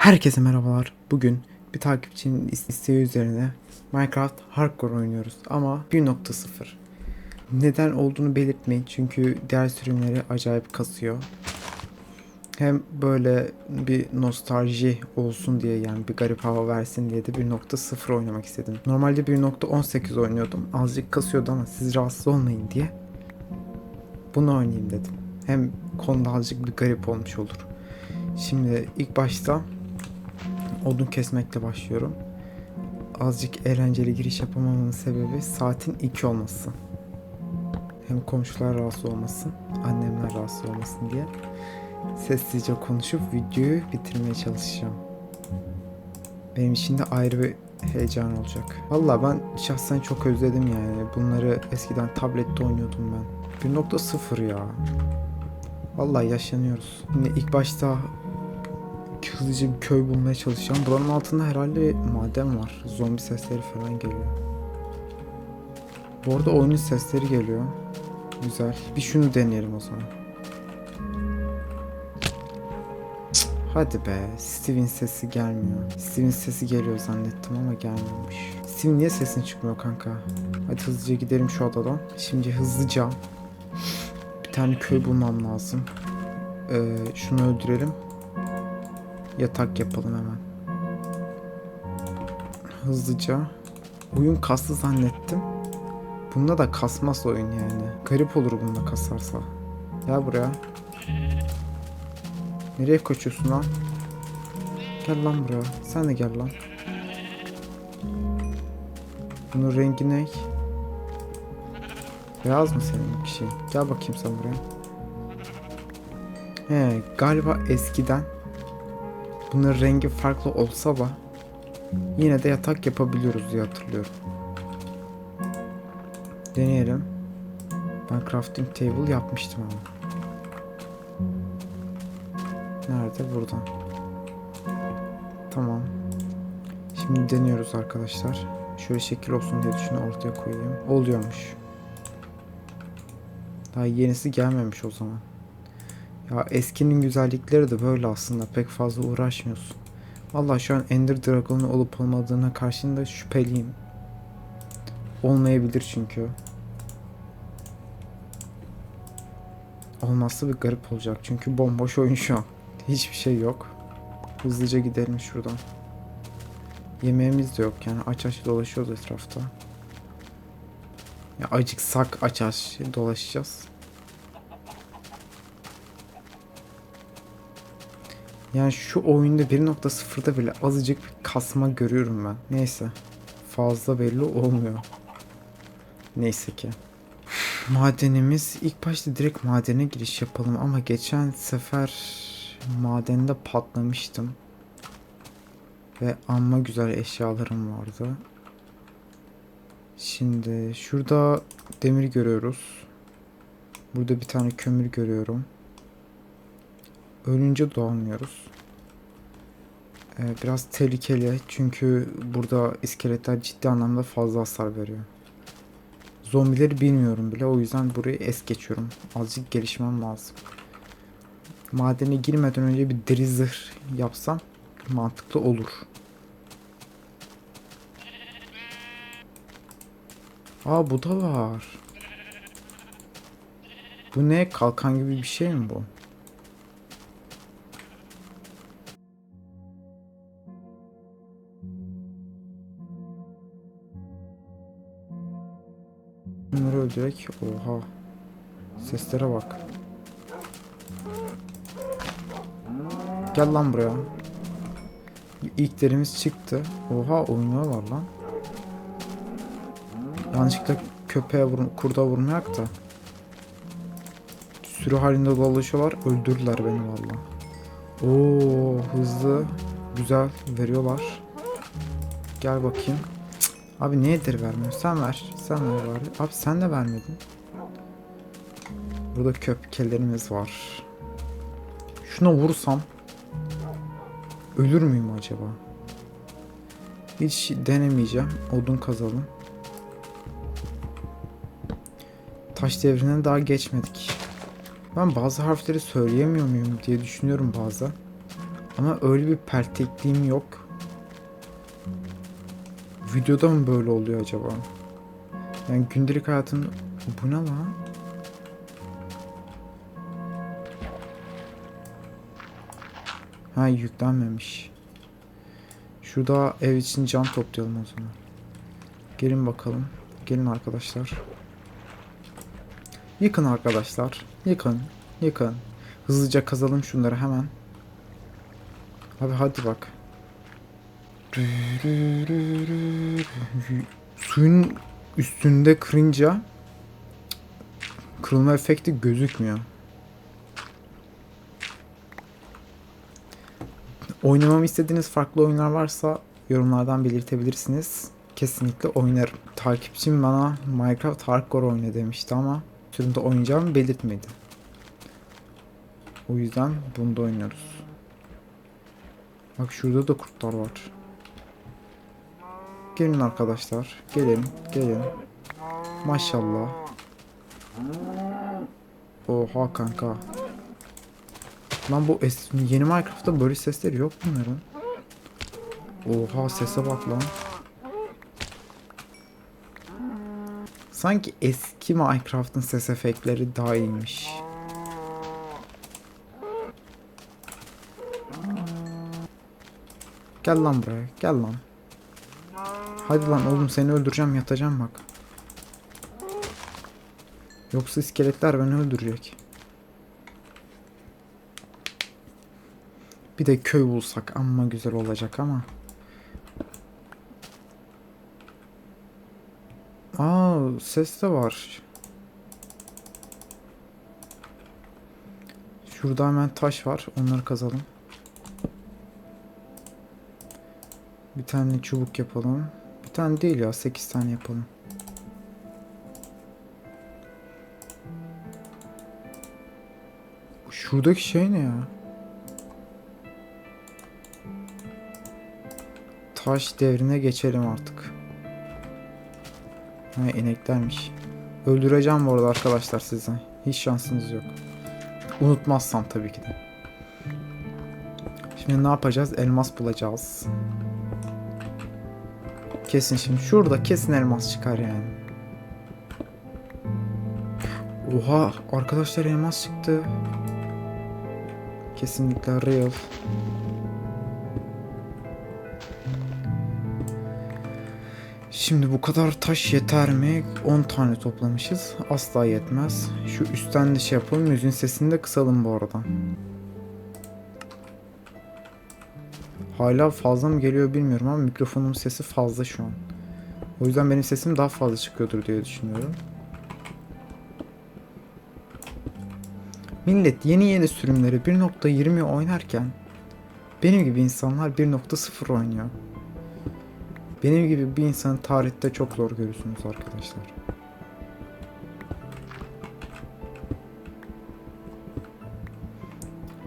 Herkese merhabalar. Bugün bir takipçinin is- isteği üzerine Minecraft Hardcore oynuyoruz ama 1.0. Neden olduğunu belirtmeyin çünkü diğer sürümleri acayip kasıyor. Hem böyle bir nostalji olsun diye yani bir garip hava versin diye de 1.0 oynamak istedim. Normalde 1.18 oynuyordum. Azıcık kasıyordu ama siz rahatsız olmayın diye bunu oynayayım dedim. Hem konuda azıcık bir garip olmuş olur. Şimdi ilk başta odun kesmekle başlıyorum. Azıcık eğlenceli giriş yapamamamın sebebi saatin 2 olması. Hem komşular rahatsız olmasın, annemler rahatsız olmasın diye sessizce konuşup videoyu bitirmeye çalışacağım. Benim için de ayrı bir heyecan olacak. Valla ben şahsen çok özledim yani. Bunları eskiden tablette oynuyordum ben. 1.0 ya. Vallahi yaşlanıyoruz. Şimdi ilk başta hızlıca bir köy bulmaya çalışacağım. Buranın altında herhalde maden var. Zombi sesleri falan geliyor. Bu arada oyunun sesleri geliyor. Güzel. Bir şunu deneyelim o zaman. Hadi be. Steve'in sesi gelmiyor. Steve'in sesi geliyor zannettim ama gelmiyormuş. Steve niye sesin çıkmıyor kanka? Hadi hızlıca gidelim şu adadan. Şimdi hızlıca bir tane köy bulmam lazım. Ee, şunu öldürelim. Yatak yapalım hemen. Hızlıca. Oyun kaslı zannettim. Bunda da kasmaz oyun yani. Garip olur bunda kasarsa. Gel buraya. Nereye kaçıyorsun lan? Gel lan buraya. Sen de gel lan. Bunun rengi ne? Beyaz mı senin bir şey? Gel bakayım sen buraya. He, galiba eskiden bunun rengi farklı olsa da yine de yatak yapabiliyoruz diye hatırlıyorum. Deneyelim. Ben crafting table yapmıştım ama. Nerede? Buradan. Tamam. Şimdi deniyoruz arkadaşlar. Şöyle şekil olsun diye şunu ortaya koyayım. Oluyormuş. Daha yenisi gelmemiş o zaman. Ya eskinin güzellikleri de böyle aslında. Pek fazla uğraşmıyorsun. Vallahi şu an Ender Dragon'un olup olmadığına karşında şüpheliyim. Olmayabilir çünkü. Olmazsa bir garip olacak. Çünkü bomboş oyun şu an. Hiçbir şey yok. Hızlıca gidelim şuradan. Yemeğimiz de yok yani aç aç dolaşıyoruz etrafta. Ya acıksak aç aç dolaşacağız. Yani şu oyunda 1.0'da bile azıcık bir kasma görüyorum ben. Neyse. Fazla belli olmuyor. Neyse ki. Madenimiz ilk başta direkt madene giriş yapalım ama geçen sefer madende patlamıştım. Ve amma güzel eşyalarım vardı. Şimdi şurada demir görüyoruz. Burada bir tane kömür görüyorum. Ölünce doğamıyoruz. Ee, biraz tehlikeli çünkü burada iskeletler ciddi anlamda fazla hasar veriyor. Zombileri bilmiyorum bile o yüzden burayı es geçiyorum. Azıcık gelişmem lazım. Madene girmeden önce bir deri zırh yapsam mantıklı olur. Aa bu da var. Bu ne? Kalkan gibi bir şey mi bu? Bunları öldürek. Oha. Seslere bak. Gel lan buraya. İlk derimiz çıktı. Oha oynuyorlar lan. Yanlışlıkla köpeğe vurun, kurda vurmayak da. Sürü halinde dolaşıyorlar. Öldürdüler beni valla. Oo hızlı. Güzel veriyorlar. Gel bakayım. Abi niye eder vermiyor? Sen ver. Sen ver bari. Abi sen de vermedin. Burada köpkelerimiz var. Şuna vursam ölür müyüm acaba? Hiç denemeyeceğim. Odun kazalım. Taş devrine daha geçmedik. Ben bazı harfleri söyleyemiyor muyum diye düşünüyorum bazen. Ama öyle bir pertekliğim yok. Videoda mı böyle oluyor acaba? Yani gündelik hayatım bu ne lan? Ha yüklenmemiş. Şurada ev için cam toplayalım o zaman. Gelin bakalım. Gelin arkadaşlar. Yıkın arkadaşlar. Yıkın. Yıkın. Hızlıca kazalım şunları hemen. Abi hadi bak. Suyun üstünde kırınca kırılma efekti gözükmüyor. Oynamamı istediğiniz farklı oyunlar varsa yorumlardan belirtebilirsiniz. Kesinlikle oynarım. Takipçim bana Minecraft Hardcore oyna demişti ama türünde oynayacağımı belirtmedi. O yüzden bunu da oynuyoruz. Bak şurada da kurtlar var. Gelin arkadaşlar. Gelin. Gelin. Maşallah. Oha kanka. Lan bu yeni Minecraft'ta böyle sesleri yok bunların. Oha sese bak lan. Sanki eski Minecraft'ın ses efektleri daha iyiymiş. Gel lan buraya, gel lan. Hadi lan oğlum seni öldüreceğim yatacağım bak. Yoksa iskeletler beni öldürecek. Bir de köy bulsak amma güzel olacak ama. Aa ses de var. Şurada hemen taş var. Onları kazalım. Bir tane çubuk yapalım. Bir tane değil ya 8 tane yapalım. Şuradaki şey ne ya? Taş devrine geçelim artık. Ha ineklermiş. Öldüreceğim bu arada arkadaşlar sizi. Hiç şansınız yok. Unutmazsam tabii ki de. Şimdi ne yapacağız? Elmas bulacağız. Kesin şimdi şurada kesin elmas çıkar yani. Oha arkadaşlar elmas çıktı. Kesinlikle real. Şimdi bu kadar taş yeter mi? 10 tane toplamışız. Asla yetmez. Şu üstten de şey yapalım. Müziğin sesini de kısalım bu arada. Hala fazla mı geliyor bilmiyorum ama mikrofonun sesi fazla şu an. O yüzden benim sesim daha fazla çıkıyordur diye düşünüyorum. Millet yeni yeni sürümleri 1.20 oynarken benim gibi insanlar 1.0 oynuyor. Benim gibi bir insanı tarihte çok zor görürsünüz arkadaşlar.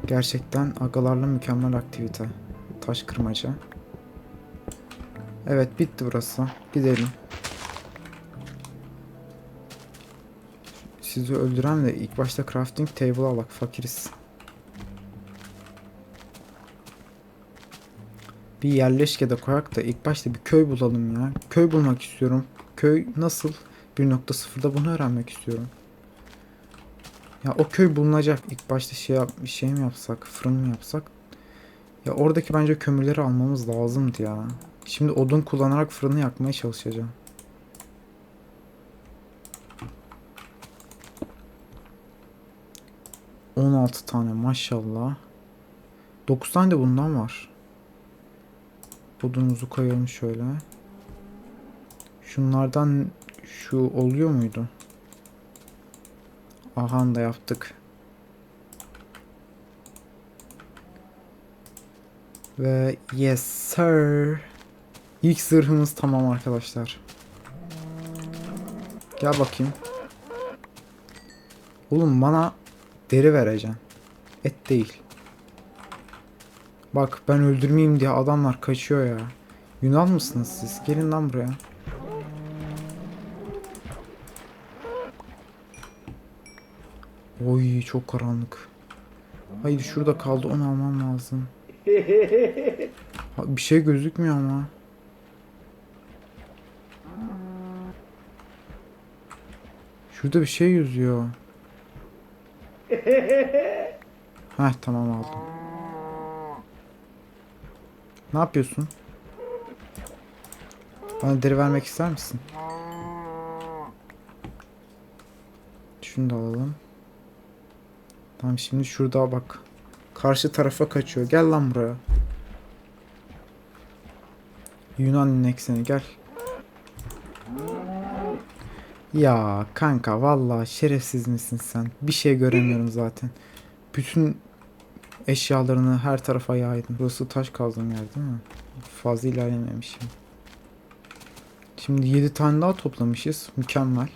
Gerçekten agalarla mükemmel aktivite. Taş kırmaca. Evet bitti burası. Gidelim. Sizi öldüren de ilk başta crafting table alak fakiriz. Bir yerleşke de koyak da ilk başta bir köy bulalım ya. Köy bulmak istiyorum. Köy nasıl? 1.0'da bunu öğrenmek istiyorum. Ya o köy bulunacak. İlk başta şey yap, bir şey mi yapsak, fırın mı yapsak? Ya oradaki bence kömürleri almamız lazımdı ya. Şimdi odun kullanarak fırını yakmaya çalışacağım. On altı tane maşallah. Dokuz tane de bundan var. Odunumuzu koyalım şöyle. Şunlardan şu oluyor muydu? Aha da yaptık. Ve yes sir. İlk zırhımız tamam arkadaşlar. Gel bakayım. Oğlum bana deri vereceksin. Et değil. Bak ben öldürmeyeyim diye adamlar kaçıyor ya. Yunan mısınız siz? Gelin lan buraya. Oy çok karanlık. Hayır şurada kaldı onu almam lazım. Bir şey gözükmüyor ama. Şurada bir şey yüzüyor. Heh tamam aldım. Ne yapıyorsun? Bana deri vermek ister misin? Şunu da alalım. Tamam şimdi şurada bak. Karşı tarafa kaçıyor. Gel lan buraya. Yunan inek seni gel. Ya kanka vallahi şerefsiz misin sen? Bir şey göremiyorum zaten. Bütün eşyalarını her tarafa yaydın. Burası taş kazdığım yer değil mi? Fazla ilerlememişim. Şimdi 7 tane daha toplamışız. Mükemmel.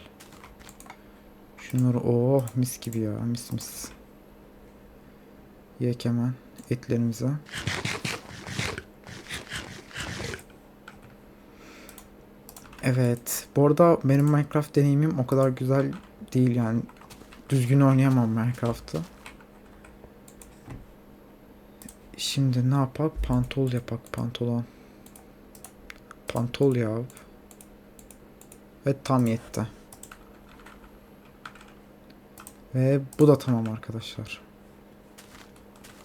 Şunları oh mis gibi ya mis mis. Yek hemen etlerimize. Evet. Bu arada benim Minecraft deneyimim o kadar güzel değil yani. Düzgün oynayamam Minecraft'ı. Şimdi ne yapak? Pantol yapak pantolon. Pantol ya. Ve tam yetti. Ve bu da tamam arkadaşlar.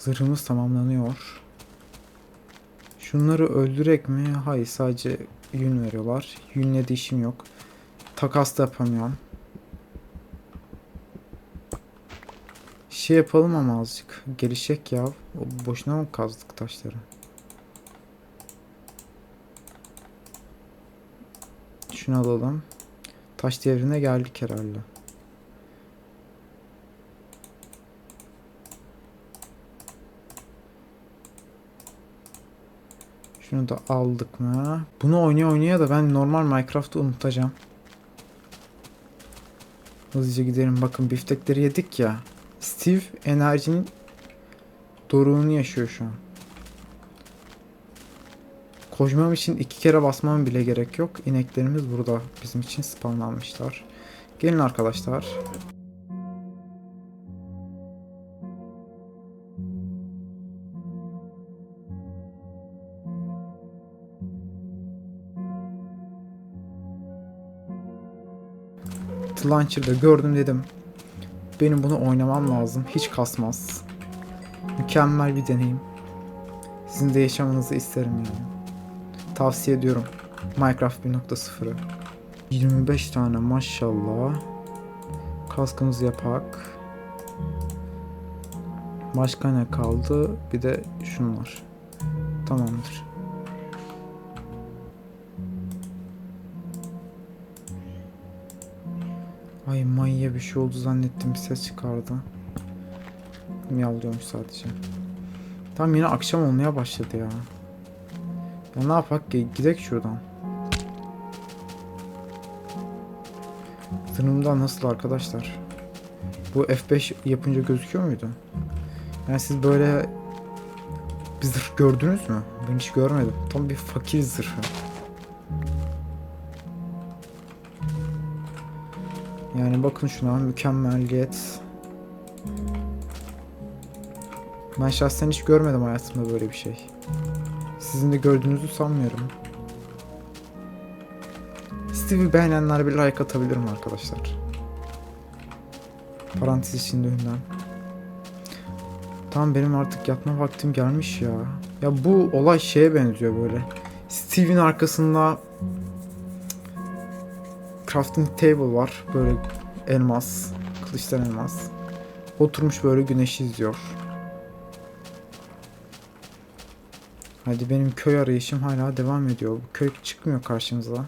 Zırhımız tamamlanıyor. Şunları öldürek mi? Hayır sadece yün veriyorlar. Yünle de işim yok. Takas da yapamıyorum. Şey yapalım ama azıcık. Gelişecek ya. Boşuna mı kazdık taşları? Şunu alalım. Taş devrine geldik herhalde. Şunu da aldık mı? Bunu oynaya oynaya da ben normal Minecraft'ı unutacağım. Hızlıca gidelim. Bakın biftekleri yedik ya. Steve enerjinin doruğunu yaşıyor şu an. Koşmam için iki kere basmam bile gerek yok. İneklerimiz burada bizim için spawnlanmışlar. Gelin arkadaşlar. The Launcher'da gördüm dedim. Benim bunu oynamam lazım. Hiç kasmaz. Mükemmel bir deneyim. Sizin de yaşamanızı isterim yani. Tavsiye ediyorum. Minecraft 1.0'ı. 25 tane maşallah. Kaskımızı yapak. Başka ne kaldı? Bir de şunlar. Tamamdır. Ay mayya bir şey oldu zannettim bir ses çıkardı. Miyavlıyormuş sadece. Tam yine akşam olmaya başladı ya. Ya ne yapak ki? Gidek şuradan. Zırhımda nasıl arkadaşlar? Bu F5 yapınca gözüküyor muydu? Yani siz böyle bir zırh gördünüz mü? Ben hiç görmedim. Tam bir fakir zırhı. Yani bakın şuna mükemmeliyet. Ben şahsen hiç görmedim hayatımda böyle bir şey. Sizin de gördüğünüzü sanmıyorum. Steve'i beğenenler bir like atabilir arkadaşlar? Parantez içinde ünlem. Tamam benim artık yatma vaktim gelmiş ya. Ya bu olay şeye benziyor böyle. Steve'in arkasında crafting table var. Böyle elmas, kılıçtan elmas. Oturmuş böyle güneşi izliyor. Hadi benim köy arayışım hala devam ediyor. Bu köy çıkmıyor karşımıza.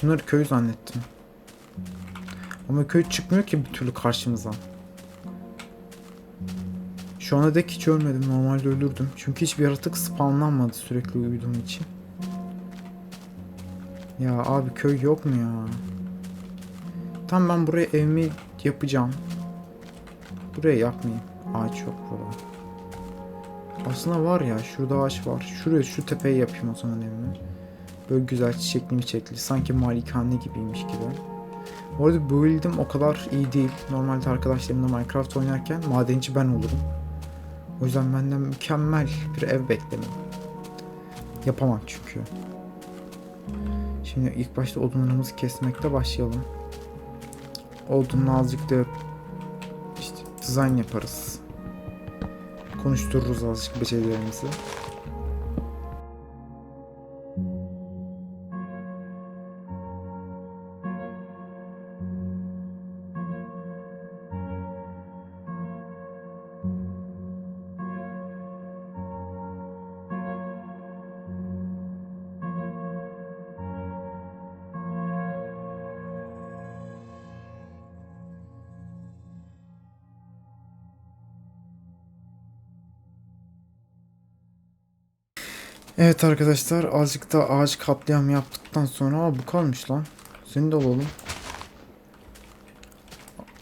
Şunları köy zannettim. Ama köy çıkmıyor ki bir türlü karşımıza. Şu ana dek hiç ölmedim. Normalde ölürdüm. Çünkü hiçbir yaratık spawnlanmadı sürekli uyuduğum için. Ya abi köy yok mu ya? Tam ben buraya evimi yapacağım. Buraya yapmayayım. Ağaç yok burada. Aslında var ya şurada ağaç var. Şuraya şu tepeye yapayım o zaman evimi. Böyle güzel çiçekli miçekli. Sanki malikane gibiymiş gibi. Bu arada bu build'im o kadar iyi değil. Normalde arkadaşlarımla Minecraft oynarken madenci ben olurum. O yüzden benden mükemmel bir ev beklemeyin. Yapamam çünkü. Şimdi ilk başta odunlarımızı kesmekle başlayalım. Odunla azıcık da işte dizayn yaparız. Konuştururuz azıcık becerilerimizi. Evet arkadaşlar azıcık da ağaç katliamı yaptıktan sonra Aa, bu kalmış lan. Seni de alalım.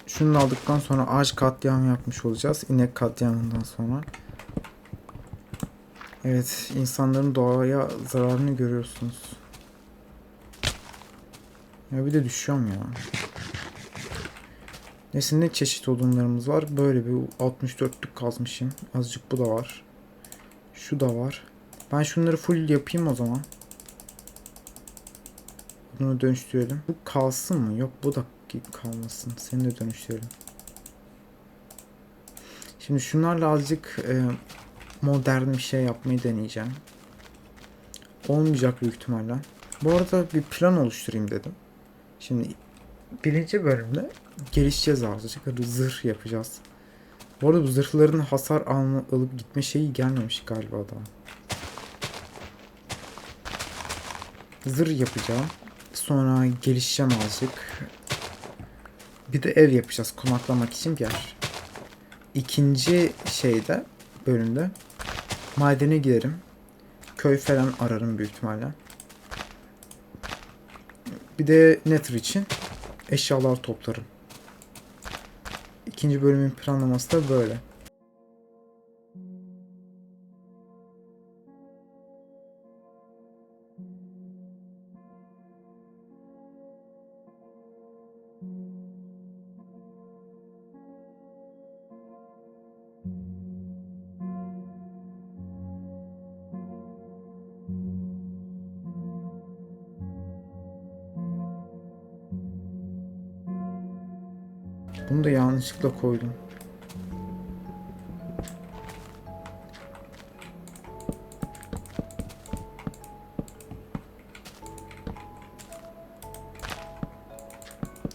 Şunu aldıktan sonra ağaç katliamı yapmış olacağız. İnek katliamından sonra. Evet insanların doğaya zararını görüyorsunuz. Ya bir de düşüyorum ya. Neyse ne çeşit odunlarımız var. Böyle bir 64'lük kazmışım. Azıcık bu da var. Şu da var. Ben şunları full yapayım o zaman. Bunu dönüştürelim. Bu kalsın mı? Yok bu da kalmasın. Seni de dönüştürelim. Şimdi şunlarla azıcık e, modern bir şey yapmayı deneyeceğim. Olmayacak büyük ihtimalle. Bu arada bir plan oluşturayım dedim. Şimdi birinci bölümde gelişeceğiz azıcık. Zırh yapacağız. Bu arada bu zırhların hasar alıp gitme şeyi gelmemiş galiba daha. Zırh yapacağım. Sonra gelişeceğim azıcık. Bir de ev yapacağız konaklamak için bir yer. İkinci şeyde bölümde madene giderim. Köy falan ararım büyük ihtimalle. Bir de Nether için eşyalar toplarım. İkinci bölümün planlaması da böyle. Bunu da yanlışlıkla koydum.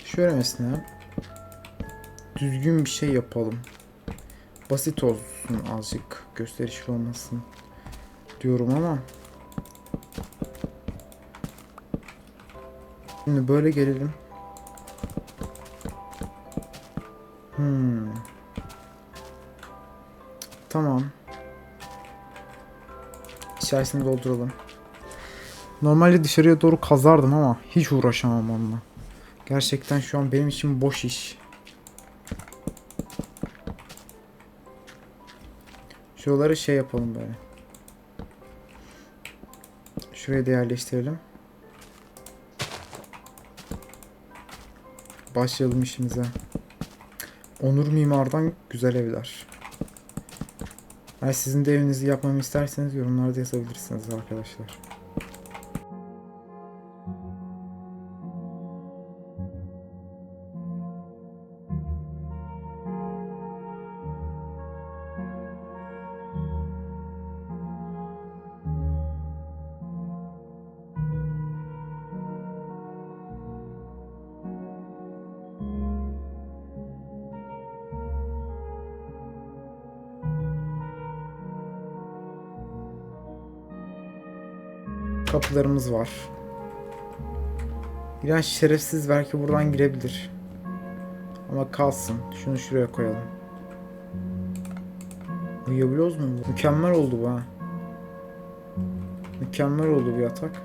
Şöyle mesela düzgün bir şey yapalım. Basit olsun azıcık gösterişli olmasın diyorum ama Şimdi böyle gelelim. Hmm. Tamam. İçerisini dolduralım. Normalde dışarıya doğru kazardım ama hiç uğraşamam onunla. Gerçekten şu an benim için boş iş. Şuraları şey yapalım böyle. Şuraya da yerleştirelim. Başlayalım işimize. Onur Mimar'dan güzel evler. Eğer sizin de evinizi yapmamı isterseniz yorumlarda yazabilirsiniz arkadaşlar. Kapılarımız var. Giren şerefsiz belki buradan girebilir. Ama kalsın. Şunu şuraya koyalım. Uyuyabiliyoruz mu? Mükemmel oldu bu ha. Mükemmel oldu bu yatak.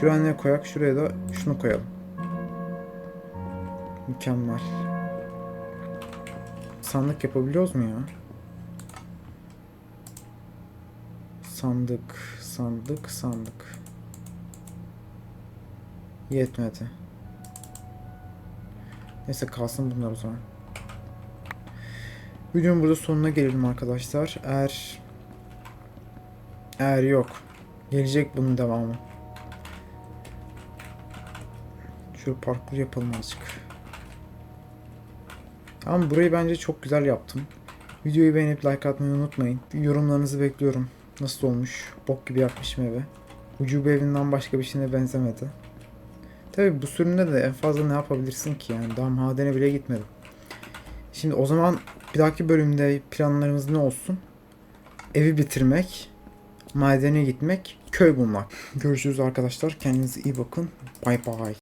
Şuraya ne koyak? Şuraya da şunu koyalım. Mükemmel. Sandık yapabiliyoruz mu ya? Sandık, sandık, sandık. Yetmedi. Neyse kalsın bunlar o zaman. Videonun burada sonuna gelelim arkadaşlar. Eğer eğer yok. Gelecek bunun devamı. Şöyle parkur yapalım azıcık. Ama burayı bence çok güzel yaptım. Videoyu beğenip like atmayı unutmayın. Yorumlarınızı bekliyorum. Nasıl olmuş? Bok gibi yapmışım evi. Ucube evinden başka bir şeyine benzemedi. Tabi bu sürümde de en fazla ne yapabilirsin ki yani. Daha madene bile gitmedim. Şimdi o zaman bir dahaki bölümde planlarımız ne olsun? Evi bitirmek, madene gitmek, köy bulmak. Görüşürüz arkadaşlar. Kendinize iyi bakın. Bay bay.